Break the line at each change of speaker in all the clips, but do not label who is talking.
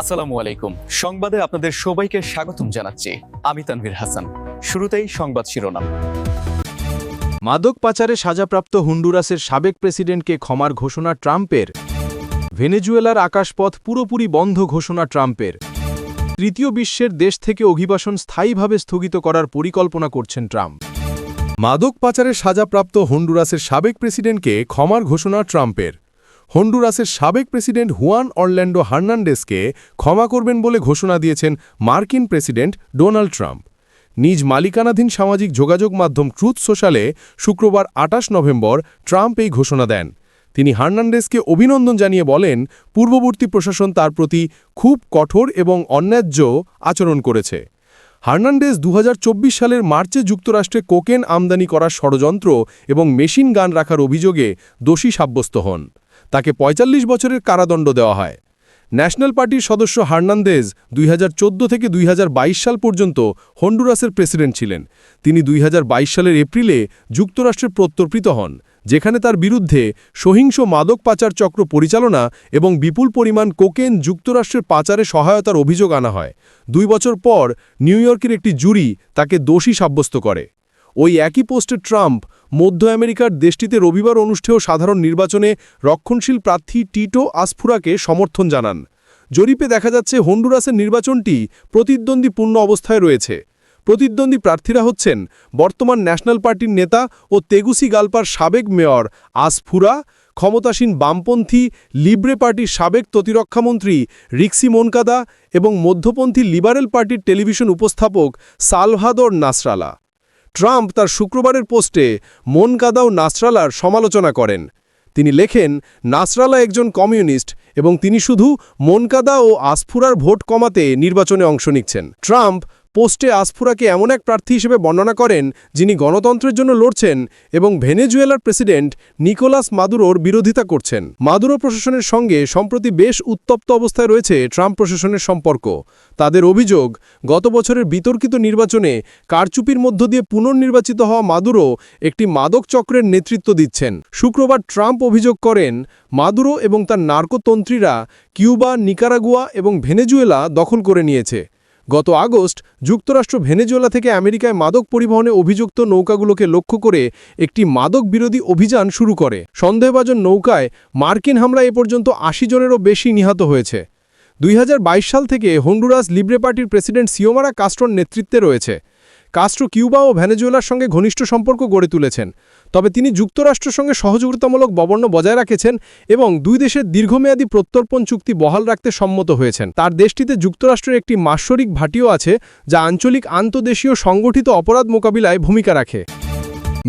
আসসালামু আলাইকুম। সংবাদে আপনাদের সবাইকে স্বাগতম জানাচ্ছি। আমি তানভীর হাসান। শুরুতেই সংবাদ শিরোনাম।
মাদক পাচারে সাজাপ্রাপ্ত হুন্ডুরাসের সাবেক প্রেসিডেন্টকে ক্ষমার ঘোষণা ট্রাম্পের। ভেনেজুয়েলার আকাশপথ পুরোপুরি বন্ধ ঘোষণা ট্রাম্পের। তৃতীয় বিশ্বের দেশ থেকে অভিবাসন স্থায়ীভাবে স্থগিত করার পরিকল্পনা করছেন ট্রাম্প। মাদক পাচারে সাজাপ্রাপ্ত হন্ডুরাসের সাবেক প্রেসিডেন্টকে ক্ষমার ঘোষণা ট্রাম্পের। হন্ডুরাসের সাবেক প্রেসিডেন্ট হুয়ান অরল্যান্ডো হার্নান্ডেসকে ক্ষমা করবেন বলে ঘোষণা দিয়েছেন মার্কিন প্রেসিডেন্ট ডোনাল্ড ট্রাম্প। নিজ মালিকানাধীন সামাজিক যোগাযোগ মাধ্যম ট্রুথ সোশ্যালে শুক্রবার আটাশ নভেম্বর ট্রাম্প এই ঘোষণা দেন। তিনি হার্নান্ডেসকে অভিনন্দন জানিয়ে বলেন, পূর্ববর্তী প্রশাসন তার প্রতি খুব কঠোর এবং অন্যায্য আচরণ করেছে। হার্নান্ডেজ দু হাজার চব্বিশ সালের মার্চে যুক্তরাষ্ট্রে কোকেন আমদানি করার ষড়যন্ত্র এবং মেশিন গান রাখার অভিযোগে দোষী সাব্যস্ত হন। তাকে ৪৫ বছরের কারাদণ্ড দেওয়া হয়। ন্যাশনাল পার্টির সদস্য হার্নান্দেজ দুই হাজার চোদ্দ থেকে দুই হাজার বাইশ সাল পর্যন্ত হন্ডুরাসের প্রেসিডেন্ট ছিলেন। তিনি দুই হাজার বাইশ সালের এপ্রিলে যুক্তরাষ্ট্রে প্রত্যর্পিত হন, যেখানে তার বিরুদ্ধে সহিংস মাদক পাচার চক্র পরিচালনা এবং বিপুল পরিমাণ কোকেন যুক্তরাষ্ট্রের পাচারে সহায়তার অভিযোগ আনা হয়। দুই বছর পর নিউ ইয়র্কের একটি জুরি তাকে দোষী সাব্যস্ত করে। ওই একই পোস্টে ট্রাম্প মধ্য আমেরিকার দেশটিতে রবিবার অনুষ্ঠেয় সাধারণ নির্বাচনে রক্ষণশীল প্রার্থী টিটো আসফুরাকে সমর্থন জানান। জরিপে দেখা যাচ্ছে, হন্ডুরাসের নির্বাচনটি প্রতিদ্বন্দ্বীপূর্ণ অবস্থায় রয়েছে। প্রতিদ্বন্দ্বী প্রার্থীরা হচ্ছেন বর্তমান ন্যাশনাল পার্টির নেতা ও তেগুসি গালপার সাবেক মেয়র আসফুরা, ক্ষমতাসীন বামপন্থী লিব্রে পার্টির সাবেক প্রতিরক্ষামন্ত্রী রিক্সি মোনকাদা এবং মধ্যপন্থী লিবারেল পার্টির টেলিভিশন উপস্থাপক সালভাদর নাসরালা। ট্রাম্প তার শুক্রবারের পোস্টে মন কাদাও নাসরালার সমালোচনা করেন। তিনি লেখেন, নাসরালা একজন কমিউনিস্ট এবং তিনি শুধু মনকাদা ও আসফুরার ভোট কমাতে নির্বাচনে অংশ নিচ্ছেন। ট্রাম্প পোস্টে আসফুরাকে এমন এক প্রার্থী হিসেবে বর্ণনা করেন যিনি গণতন্ত্রের জন্য লড়ছেন এবং ভেনেজুয়েলার প্রেসিডেন্ট নিকোলাস মাদুরোর বিরোধিতা করছেন। মাদুরো প্রশাসনের সঙ্গে সম্প্রতি বেশ উত্তপ্ত অবস্থায় রয়েছে ট্রাম্প প্রশাসনের সম্পর্ক। তাদের অভিযোগ, গত বছরের বিতর্কিত নির্বাচনে কারচুপির মধ্য দিয়ে পুনর্নির্বাচিত হওয়া মাদুরো একটি মাদক চক্রের নেতৃত্ব দিচ্ছেন। শুক্রবার ট্রাম্প অভিযোগ করেন, মাদুরো এবং তার নার্কোতন্ত্রীরা কিউবা, নিকারাগুয়া এবং ভেনেজুয়েলা দখল করে নিয়েছে। গত আগস্ট, যুক্তরাষ্ট্র ভেনেজুয়েলা থেকে আমেরিকায় মাদক পরিবহনে অভিযুক্ত নৌকাগুলোকে লক্ষ্য করে একটি মাদক বিরোধী অভিযান শুরু করে। সন্দেহভাজন নৌকায় মার্কিন হামলা এ পর্যন্ত আশি জনেরও বেশি নিহত হয়েছে। দুই হাজার বাইশ সাল থেকে হন্ডুরাস লিব্রে পার্টির প্রেসিডেন্ট সিওমারা কাস্ট্রোর নেতৃত্বে রয়েছে। কাস্ট্রো কিউবা ও ভেনেজুয়েলার সঙ্গে ঘনিষ্ঠ সম্পর্ক গড়ে তুলেছেন। তবে তিনি যুক্তরাষ্ট্রের সঙ্গে সহযোগিতামূলক ববর্ণ বজায় রাখেছেন এবং দুই দেশের দীর্ঘমেয়াদী প্রত্যর্পণ চুক্তি বহাল রাখতে সম্মত হয়েছেন। তার দেশটিতে যুক্তরাষ্ট্রের একটি মাস্যরিক ভাটিও আছে, যা আঞ্চলিক আন্তদেশীয় সংগঠিত অপরাধ মোকাবিলায় ভূমিকা রাখে।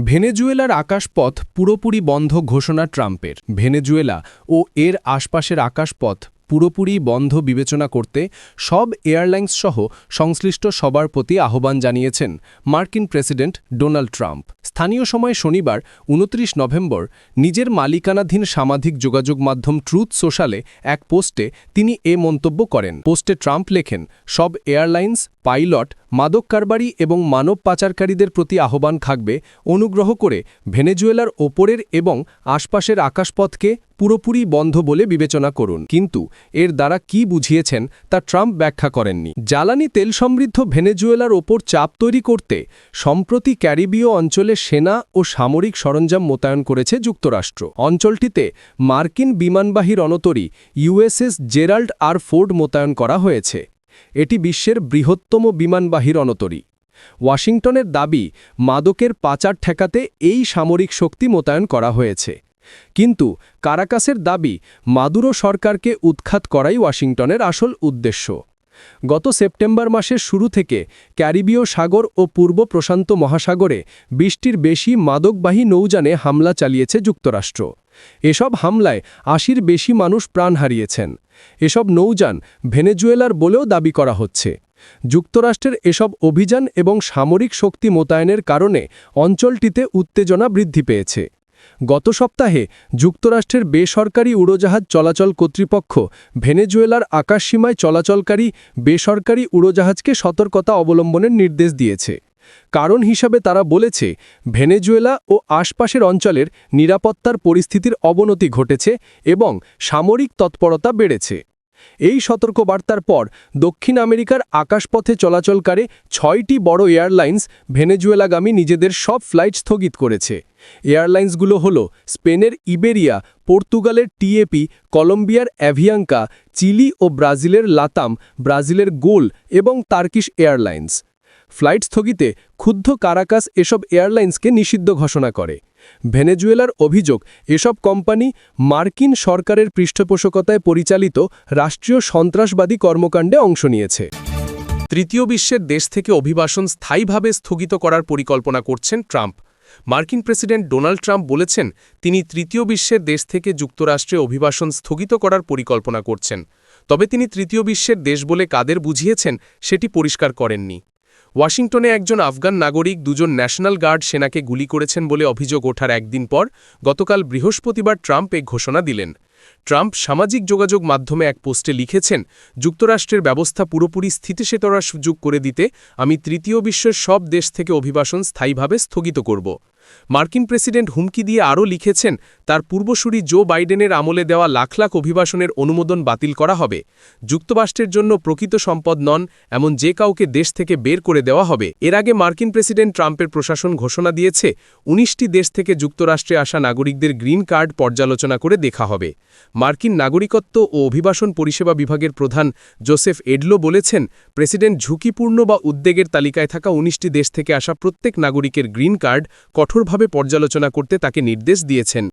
ভেনেজুয়েলার আকাশপথ পুরোপুরি বন্ধ ঘোষণা ট্রাম্পের। ভেনেজুয়েলা ও এর আশপাশের আকাশপথ পুরোপুরি বন্ধ বিবেচনা করতে সব এয়ারলাইন্স সহ সংশ্লিষ্ট সবার প্রতি আহ্বান জানিয়েছেন মার্কিন প্রেসিডেন্ট ডোনাল্ড ট্রাম্প। স্থানীয় সময় শনিবার উনত্রিশ নভেম্বর নিজের মালিকানাধীন সামাজিক যোগাযোগ মাধ্যম ট্রুথ সোশ্যালে এক পোস্টে তিনি এ মন্তব্য করেন। পোস্টে ট্রাম্প লেখেন, সব এয়ারলাইন্স পাইলট মাদক কারবারি এবং মানব পাচারকারীদের প্রতি আহ্বান থাকবে অনুগ্রহ করে ভেনেজুয়েলার ওপরের এবং আশপাশের আকাশপথকে পুরোপুরি বন্ধ বলে বিবেচনা করুন। কিন্তু এর দ্বারা কি বুঝিয়েছেন তা ট্রাম্প ব্যাখ্যা করেননি। জ্বালানি তেল সমৃদ্ধ ভেনেজুয়েলার ওপর চাপ তৈরি করতে সম্প্রতি ক্যারিবীয় অঞ্চলে সেনা ও সামরিক সরঞ্জাম মোতায়েন করেছে যুক্তরাষ্ট্র। অঞ্চলটিতে মার্কিন বিমানবাহী রণতরী ইউএসএস জেরাল্ড আর ফোর্ড মোতায়েন করা হয়েছে। এটি বিশ্বের বৃহত্তম বিমানবাহী রণতরী ওয়াশিংটনের দাবি, মাদকের পাচার ঠেকাতে এই সামরিক শক্তি মোতায়েন করা হয়েছে। কিন্তু কারাকাসের দাবি, মাদুরো সরকারকে উৎখাত করাই ওয়াশিংটনের আসল উদ্দেশ্য। গত সেপ্টেম্বর মাসের শুরু থেকে ক্যারিবীয় সাগর ও পূর্ব প্রশান্ত মহাসাগরে বিশটির বেশি মাদকবাহী নৌযানে হামলা চালিয়েছে যুক্তরাষ্ট্র। এসব হামলায় আশির বেশি মানুষ প্রাণ হারিয়েছেন। এসব নৌযান ভেনেজুয়েলার বলেও দাবি করা হচ্ছে। যুক্তরাষ্ট্রের এসব অভিযান এবং সামরিক শক্তি মোতায়েনের কারণে অঞ্চলটিতে উত্তেজনা বৃদ্ধি পেয়েছে। গত সপ্তাহে যুক্তরাষ্ট্রের বেসরকারি উড়োজাহাজ চলাচল কর্তৃপক্ষ ভেনেজুয়েলার আকাশসীমায় চলাচলকারী বেসরকারি উড়োজাহাজকে সতর্কতা অবলম্বনের নির্দেশ দিয়েছে। কারণ হিসাবে তারা বলেছে, ভেনেজুয়েলা ও আশপাশের অঞ্চলের নিরাপত্তার পরিস্থিতির অবনতি ঘটেছে এবং সামরিক তৎপরতা বেড়েছে।
এই সতর্কবার্তার পর দক্ষিণ আমেরিকার আকাশপথে চলাচলকারী ছয়টি বড় এয়ারলাইন্স ভেনেজুয়েলাগামী নিজেদের সব ফ্লাইট স্থগিত করেছে। এয়ারলাইন্সগুলো হল স্পেনের ইবেরিয়া, পর্তুগালের টিএপি, কলম্বিয়ার অ্যাভিয়াঙ্কা, চিলি ও ব্রাজিলের লাতাম, ব্রাজিলের গোল এবং তার্কিশ এয়ারলাইন্স। ফ্লাইট স্থগিতে ক্ষুব্ধ কারাকাস এসব এয়ারলাইন্সকে নিষিদ্ধ ঘোষণা করে। ভেনেজুয়েলার অভিযোগ, এসব কোম্পানি মার্কিন সরকারের পৃষ্ঠপোষকতায় পরিচালিত রাষ্ট্রীয় সন্ত্রাসবাদী কর্মকাণ্ডে অংশ নিয়েছে।
তৃতীয় বিশ্বের দেশ থেকে অভিবাসন স্থায়ীভাবে স্থগিত করার পরিকল্পনা করছেন ট্রাম্প। মার্কিন প্রেসিডেন্ট ডোনাল্ড ট্রাম্প বলেছেন, তিনি তৃতীয় বিশ্বের দেশ থেকে যুক্তরাষ্ট্রে অভিবাসন স্থগিত করার পরিকল্পনা করছেন। তবে তিনি তৃতীয় বিশ্বের দেশ বলে কাদের বুঝিয়েছেন, সেটি পরিষ্কার করেননি। ওয়াশিংটনে একজন আফগান নাগরিক দুজন ন্যাশনাল গার্ড সেনাকে গুলি করেছেন বলে অভিযোগ ওঠার একদিন পর গতকাল বৃহস্পতিবার ট্রাম্প এ ঘোষণা দিলেন। ট্রাম্প সামাজিক যোগাযোগ মাধ্যমে এক পোস্টে লিখেছেন, যুক্তরাষ্ট্রের ব্যবস্থা পুরোপুরি স্থিতিশীতরার সুযোগ করে দিতে আমি তৃতীয় বিশ্বের সব দেশ থেকে অভিবাসন স্থায়ীভাবে স্থগিত করব। মার্কিন প্রেসিডেন্ট হুমকি দিয়ে আরও লিখেছেন, তার পূর্বসূরি জো বাইডেনের আমলে দেওয়া লাখ লাখ অভিবাসনের অনুমোদন বাতিল করা হবে। যুক্তরাষ্ট্রের জন্য প্রকৃত সম্পদ নন, এমন যে কাউকে দেশ থেকে বের করে দেওয়া হবে। এর আগে মার্কিন প্রেসিডেন্ট ট্রাম্পের প্রশাসন ঘোষণা দিয়েছে, উনিশটি দেশ থেকে যুক্তরাষ্ট্রে আসা নাগরিকদের গ্রিন কার্ড পর্যালোচনা করে দেখা হবে। মার্কিন নাগরিকত্ব ও অভিবাসন পরিষেবা বিভাগের প্রধান জোসেফ এডলো বলেছেন, প্রেসিডেন্ট ঝুঁকিপূর্ণ বা উদ্বেগের তালিকায় থাকা উনিশটি দেশ থেকে আসা প্রত্যেক নাগরিকের গ্রিন কার্ড কঠোরভাবে পর্যালোচনা করতে তাকে নির্দেশ দিয়েছেন।